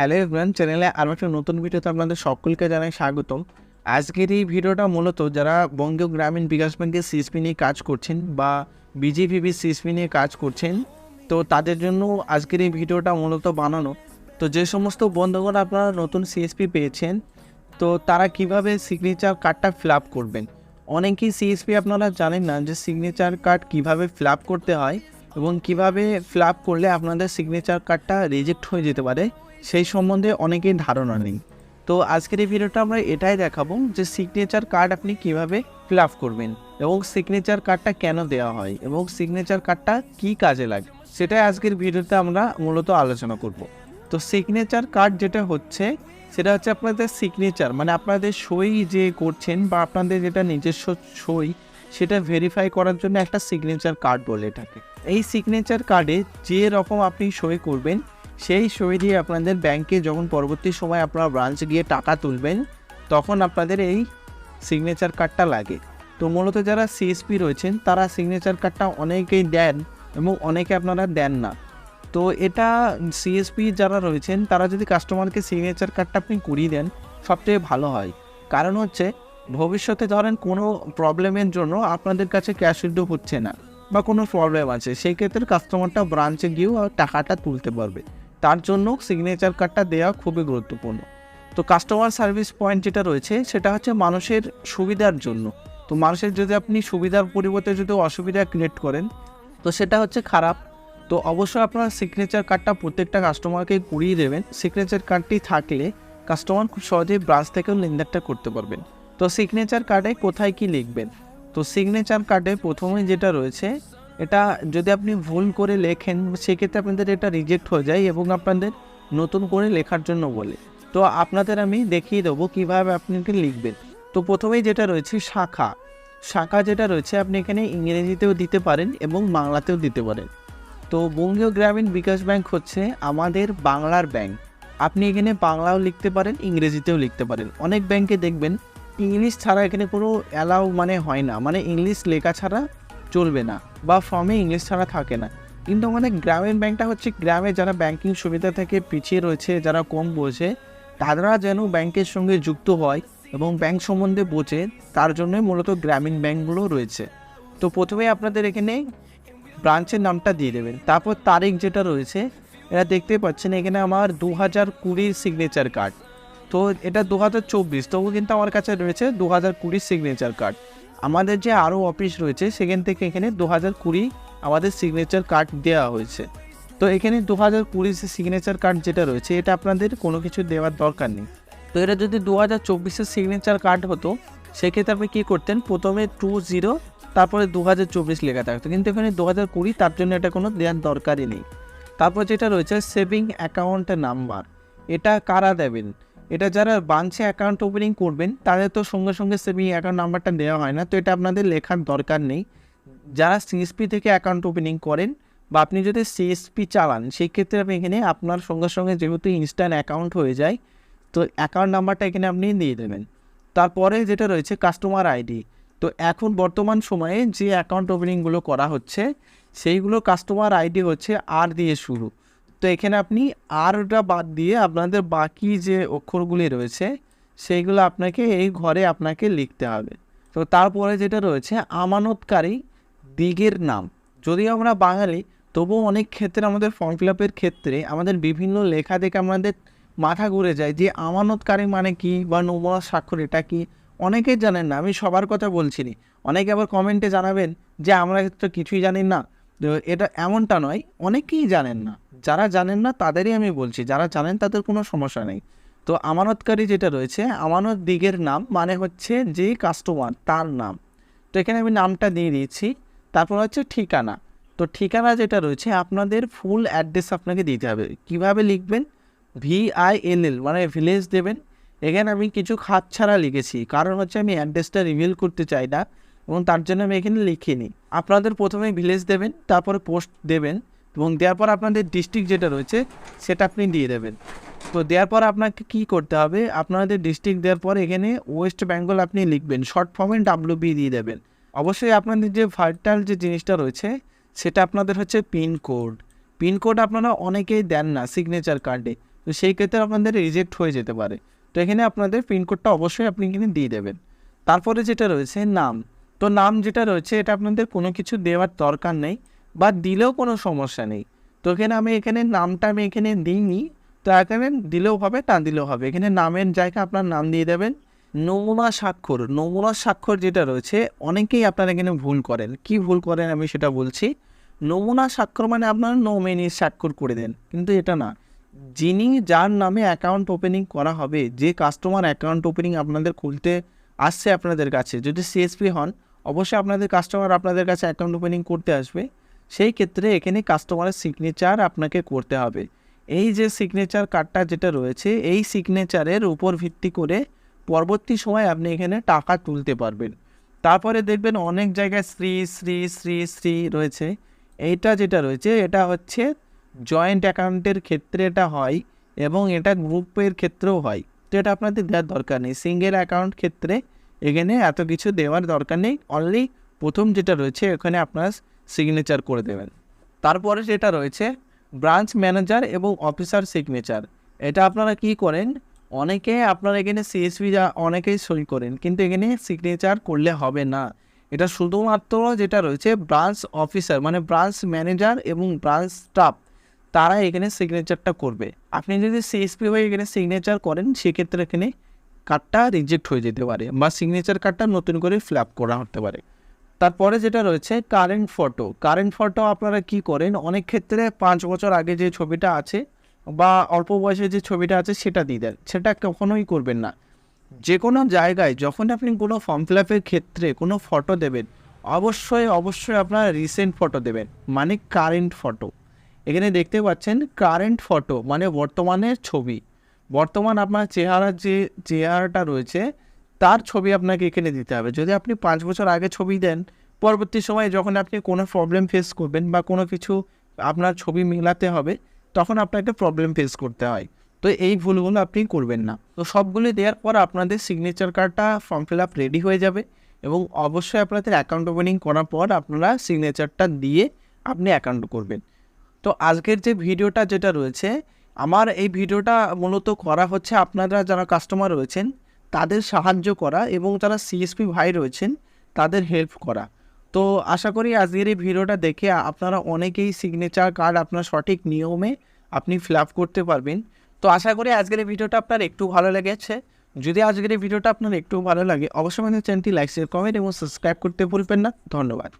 Hello everyone চ্যানেলে আরও একটা নতুন ভিডিওতে আপনাদের সকলকে জানাই স্বাগতম। আজকের এই ভিডিওটা মূলত যারা বঙ্গীয় গ্রামীণ বিকাশ ব্যাংকের সিএসপি নিয়ে কাজ করছেন বা বিজিভিবি সিএসপি নিয়ে কাজ করছেন, তো তাদের জন্য আজকের এই ভিডিওটা মূলত বানানো। তো যে সমস্ত বন্ধুগণ আপনারা নতুন সিএসপি পেয়েছেন, তো তারা কীভাবে সিগনেচার কার্ডটা ফিল করবেন? অনেকেই সিএসপি আপনারা জানেন না যে সিগনেচার কার্ড কীভাবে ফিল আপ করতে হয় এবং কীভাবে ফিল করলে আপনাদের সিগনেচার কার্ডটা রিজেক্ট হয়ে যেতে পারে, সেই সম্বন্ধে অনেকেই ধারণা নেই। তো আজকের এই ভিডিওটা আমরা এটাই দেখাবো যে সিগনেচার কার্ড আপনি কীভাবে ফিল করবেন এবং সিগনেচার কার্ডটা কেন দেওয়া হয় এবং সিগনেচার কার্ডটা কী কাজে লাগে, সেটাই আজকের ভিডিওতে আমরা মূলত আলোচনা করব। তো সিগনেচার কার্ড যেটা হচ্ছে, সেটা হচ্ছে আপনাদের সিগনেচার মানে আপনাদের সই যে করছেন বা আপনাদের যেটা নিজস্ব সই সেটা ভেরিফাই করার জন্য একটা সিগনেচার কার্ড বলে এটাকে এই সিগনেচার কার্ডে যে রকম আপনি সই করবেন, সেই সই দিয়ে আপনাদের ব্যাংকে যখন পরবর্তী সময় আপনারা ব্রাঞ্চে গিয়ে টাকা তুলবেন, তখন আপনাদের এই সিগনেচার কার্ডটা লাগে। তো মূলত যারা সিএসপি রয়েছেন, তারা সিগনেচার কার্ডটা অনেকেই দেন এবং অনেকে আপনারা দেন না। তো এটা সিএসপি যারা রয়েছেন, তারা যদি কাস্টমারকে সিগনেচার কার্ডটা আপনি করিয়ে দেন সবচেয়ে ভালো হয়। কারণ হচ্ছে ভবিষ্যতে ধরেন কোনো প্রবলেমের জন্য আপনাদের কাছে ক্যাশ উইথড্র হচ্ছে না বা কোনো প্রবলেম আছে, সেই ক্ষেত্রে কাস্টমারটা ব্রাঞ্চে গিয়েও টাকাটা তুলতে পারবে। তার জন্য সিগনেচার কার্ডটা দেওয়া খুবই গুরুত্বপূর্ণ। তো কাস্টমার সার্ভিস পয়েন্ট যেটা রয়েছে, সেটা হচ্ছে মানুষের সুবিধার জন্য। তো মানুষের যদি আপনি সুবিধার পরিবর্তে যদি অসুবিধা ক্রিয়েট করেন, তো সেটা হচ্ছে খারাপ। তো অবশ্যই আপনার সিগনেচার কার্ডটা প্রত্যেকটা কাস্টমারকে করিয়ে দেবেন। সিগনেচার কার্ডটি থাকলে কাস্টমার খুব সহজেই ব্রাঞ্চ থেকেও লেনদেনটা করতে পারবেন। তো সিগনেচার কার্ডে কোথায় কি লিখবেন? তো সিগনেচার কার্ডে প্রথমে যেটা রয়েছে, এটা যদি আপনি ভুল করে লেখেন, সেক্ষেত্রে আপনাদের এটা রিজেক্ট হয়ে যায় এবং আপনাদের নতুন করে লেখার জন্য বলে। তো আপনাদের আমি দেখিয়ে দেবো কীভাবে আপনাকে লিখবেন। তো প্রথমেই যেটা রয়েছে শাখা। শাখা যেটা রয়েছে, আপনি এখানে ইংরেজিতেও দিতে পারেন এবং বাংলাতেও দিতে পারেন। তো বঙ্গীয় গ্রামীণ বিকাশ ব্যাংক হচ্ছে আমাদের বাংলার ব্যাংক। আপনি এখানে বাংলাও লিখতে পারেন, ইংরেজিতেও লিখতে পারেন। অনেক ব্যাংকে দেখবেন ইংলিশ ছাড়া এখানে কোনো অ্যালাউ মানে হয় না। মানে ইংলিশ লেখা ছাড়া চলবে না বা ফর্মে ইংলিশ ছাড়া থাকে না। কিন্তু আমাদের গ্রামীণ ব্যাংকটা হচ্ছে গ্রামে যারা ব্যাংকিং সুবিধা থেকে পিছিয়ে রয়েছে, যারা কম বোঝে, তারা যেন ব্যাংকের সঙ্গে যুক্ত হয় এবং ব্যাংক সম্বন্ধে বোঝে, তার জন্যই মূলত গ্রামীণ ব্যাংকগুলো রয়েছে। তো প্রথমে আপনাদের এখানে ব্রাঞ্চের নামটা দিয়ে দেবেন। তারপর তারিখ যেটা রয়েছে, এরা দেখতে পাচ্ছেন এখানে আমার দু হাজার কুড়ির সিগনেচার কার্ড তো এটা দু হাজার চব্বিশ, তবু কিন্তু আমার কাছে রয়েছে দু হাজার কুড়ির সিগনেচার কার্ড আমাদের যে আরও অফিস রয়েছে, সেখান থেকে এখানে দু হাজার কুড়ি আমাদের সিগনেচার কার্ড দেওয়া হয়েছে। তো এখানে দু হাজার কুড়ির সিগনেচার কার্ড যেটা রয়েছে, এটা আপনাদের কোনো কিছু দেওয়ার দরকার নেই। তো এটা যদি দু হাজার চব্বিশের সিগনেচার কার্ড হতো, সেক্ষেত্রে আপনি কী করতেন? প্রথমে টু জিরো তারপরে দু হাজার চব্বিশ লেখা থাকতো। কিন্তু এখানে দু হাজার কুড়ি, তার জন্য এটা কোনো দেওয়ার দরকারই নেই। তারপর যেটা রয়েছে সেভিং অ্যাকাউন্টের নাম্বার এটা কারা দেবেন? এটা যারা বাঞ্চে অ্যাকাউন্ট ওপেনিং করবেন, তাদের তো সঙ্গে সঙ্গে সেভিং অ্যাকাউন্ট নাম্বারটা দেওয়া হয় না, তো এটা আপনাদের লেখার দরকার নেই। যারা সিএসপি থেকে অ্যাকাউন্ট ওপেনিং করেন বা আপনি যদি সিএসপি চালান সেই ক্ষেত্রে আপনি এখানে আপনার সঙ্গে সঙ্গে যেহেতু ইনস্ট্যান্ট অ্যাকাউন্ট হয়ে যায়, তো অ্যাকাউন্ট নাম্বারটা এখানে আপনি দিয়ে দেবেন। তারপরে যেটা রয়েছে কাস্টমার আইডি তো এখন বর্তমান সময়ে যে অ্যাকাউন্ট ওপেনিংগুলো করা হচ্ছে, সেইগুলো কাস্টমার আইডি হচ্ছে আর দিয়ে শুরু। তো এখানে আপনি আরটা বাদ দিয়ে আপনাদের বাকি যে অক্ষরগুলি রয়েছে, সেইগুলো আপনাকে এই ঘরে আপনাকে লিখতে হবে। তো তারপরে যেটা রয়েছে, আমানতকারী দিগের নাম। যদিও আমরা বাঙালি, তবুও অনেক ক্ষেত্রে আমাদের ফর্ম ফিল আপের ক্ষেত্রে আমাদের বিভিন্ন লেখা দেখে আমাদের মাথা ঘুরে যায় যে আমানতকারী মানে কি বা নমুনা স্বাক্ষর এটা কি? অনেকেই জানেন না, আমি সবার কথা বলছি অনেকে আবার কমেন্টে জানাবেন যে আমরা তো কিছুই জানি না। এটা এমনটা নয়, অনেকেই জানেন না। যারা জানেন না, তাদেরই আমি বলছি। যারা জানেন, তাদের কোনো সমস্যা নেই। তো আমানতকারী যেটা রয়েছে, আমানত দিগের নাম মানে হচ্ছে যে কাস্টমার তার নাম। তো এখানে আমি নামটা দিয়ে দিয়েছি। তারপর হচ্ছে ঠিকানা। তো ঠিকানা যেটা রয়েছে, আপনাদের ফুল অ্যাড্রেস আপনাকে দিতে হবে। কীভাবে লিখবেন? ভি আই এল এল মানে ভিলেজ দেবেন। এখানে আমি কিছু খাত ছাড়া লিখেছি। কারণ হচ্ছে আমি অ্যাড্রেসটা রিভিল করতে চাই না। এবং তার জন্য আমি এখানে লিখিনি। আপনাদের প্রথমে ভিলেজ দেবেন, তারপরে পোস্ট দেবেন এবং দেওয়ার পর আপনাদের ডিস্ট্রিক্ট যেটা রয়েছে, সেটা আপনি দিয়ে দেবেন। তো দেওয়ার পর আপনাকে কী করতে হবে? আপনাদের ডিস্ট্রিক্ট দেওয়ার পর এখানে ওয়েস্ট বেঙ্গল আপনি লিখবেন শর্ট ফর্মে ডাব্লিউ বি দিয়ে দেবেন। অবশ্যই আপনাদের যে ভাইটাল যে জিনিসটা রয়েছে, সেটা আপনাদের হচ্ছে পিনকোড পিনকোড আপনারা অনেকেই দেন না সিগনেচার কার্ডে তো সেই ক্ষেত্রে আপনাদের রিজেক্ট হয়ে যেতে পারে। তো এখানে আপনাদের পিনকোডটা অবশ্যই আপনি এখানে দিয়ে দেবেন। তারপরে যেটা রয়েছে, নাম। তো নাম যেটা রয়েছে, এটা আপনাদের কোনো কিছু দেওয়ার দরকার নেই বা দিলেও কোনো সমস্যা নেই। তো এখানে আমি এখানে নামটা আমি এখানে দিইনি। তো এখানে দিলেও হবে, না দিলেও হবে। এখানে নামের জায়গায় আপনার নাম দিয়ে দেবেন। নমুনা স্বাক্ষর। নমুনা স্বাক্ষর যেটা রয়েছে, অনেকেই আপনারা এখানে ভুল করেন। কি ভুল করেন আমি সেটা বলছি। নমুনা স্বাক্ষর মানে আপনারা নমিনি স্বাক্ষর করে দেন, কিন্তু এটা না। যিনি যার নামে অ্যাকাউন্ট ওপেনিং করা হবে, যে কাস্টমার অ্যাকাউন্ট ওপেনিং আপনাদের খুলতে আসছে আপনাদের কাছে, যদি সিএসপি হন অবশ্যই আপনাদের কাস্টমার আপনাদের কাছে অ্যাকাউন্ট ওপেনিং করতে আসবে। সেই ক্ষেত্রে এখানে কাস্টমারের সিগনেচার আপনাকে করতে হবে। এই যে সিগনেচার কার্ডটা যেটা রয়েছে, এই সিগনেচারের উপর ভিত্তি করে পরবর্তী সময় আপনি এখানে টাকা তুলতে পারবেন। তারপরে দেখবেন অনেক জায়গায় শ্রী শ্রী শ্রী শ্রী রয়েছে। এইটা যেটা রয়েছে, এটা হচ্ছে জয়েন্ট অ্যাকাউন্টের ক্ষেত্রে এটা হয় এবং এটা গ্রুপের ক্ষেত্রেও হয়। তো এটা আপনাদের দেওয়ার দরকার নেই। সিঙ্গেল অ্যাকাউন্ট ক্ষেত্রে এখানে এত কিছু দেওয়ার দরকার নেই। অনলি প্রথম যেটা রয়েছে, এখানে আপনার সিগনেচার করে দেবেন। তারপরে যেটা রয়েছে ব্রাঞ্চ ম্যানেজার এবং অফিসার সিগনেচার এটা আপনারা কি করেন? অনেকে আপনারা এখানে সিএসপি যা অনেকেই সই করেন, কিন্তু এখানে সিগনেচার করলে হবে না। এটা শুধুমাত্র যেটা রয়েছে ব্রাঞ্চ অফিসার মানে ব্রাঞ্চ ম্যানেজার এবং ব্রাঞ্চ স্টাফ তারা এখানে সিগনেচারটা করবে। আপনি যদি সিএসপি হয়ে এখানে সিগনেচার করেন, সেক্ষেত্রে এখানে কার্ডটা রিজেক্ট হয়ে যেতে পারে বা সিগনেচার কার্ডটা নতুন করে ফ্ল্যাপ করা হতে পারে। তারপরে যেটা রয়েছে কারেন্ট ফটো কারেন্ট ফটো আপনারা কি করেন? অনেক ক্ষেত্রে পাঁচ বছর আগে যে ছবিটা আছে বা অল্প বয়সে যে ছবিটা আছে সেটা দিয়ে দেন। সেটা কখনোই করবেন না। যে কোনো জায়গায় যখন আপনি কোনো ফর্ম ফিল আপের ক্ষেত্রে কোনো ফটো দেবেন, অবশ্যই অবশ্যই আপনারা রিসেন্ট ফটো দেবেন। মানে কারেন্ট ফটো এখানে দেখতে পাচ্ছেন কারেন্ট ফটো মানে বর্তমানের ছবি। বর্তমান আপনার চেহারার যে চেহারাটা রয়েছে, তার ছবি আপনাকে এখানে দিতে হবে। যদি আপনি পাঁচ বছর আগে ছবি দেন, পরবর্তী সময়ে যখন আপনি কোনো প্রবলেম ফেস করবেন বা কোনো কিছু আপনার ছবি মেলাতে হবে, তখন আপনাকে প্রবলেম ফেস করতে হয়। তো এই ভুলগুলো আপনি করবেন না। তো সবগুলি দেওয়ার পর আপনাদের সিগনেচার কার্ডটা ফর্ম ফিল আপ রেডি হয়ে যাবে এবং অবশ্যই আপনাদের অ্যাকাউন্ট ওপেনিং করার পর আপনারা সিগনেচারটা দিয়ে আপনি অ্যাকাউন্ট করবেন। তো আজকের যে ভিডিওটা যেটা রয়েছে আমার এই ভিডিওটা মূলত করা হচ্ছে আপনারা যারা কাস্টমার রয়েছেন, তাদের সাহায্য করা এবং যারা সিএসপি ভাই রয়েছেন, তাদের হেল্প করা। তো আশা করি আজকের এই ভিডিওটা দেখে আপনারা অনেকেই সিগনেচার কার্ড আপনার সঠিক নিয়মে আপনি ফিল করতে পারবেন। তো আশা করি আজকের এই ভিডিওটা আপনার একটু ভালো লেগেছে। যদি আজকের এই ভিডিওটা আপনার একটু ভালো লাগে, অবশ্যই আমাদের চ্যানেলটি লাইক শেয়ার কমেন্ট এবং সাবস্ক্রাইব করতে ভুলবেন না। ধন্যবাদ।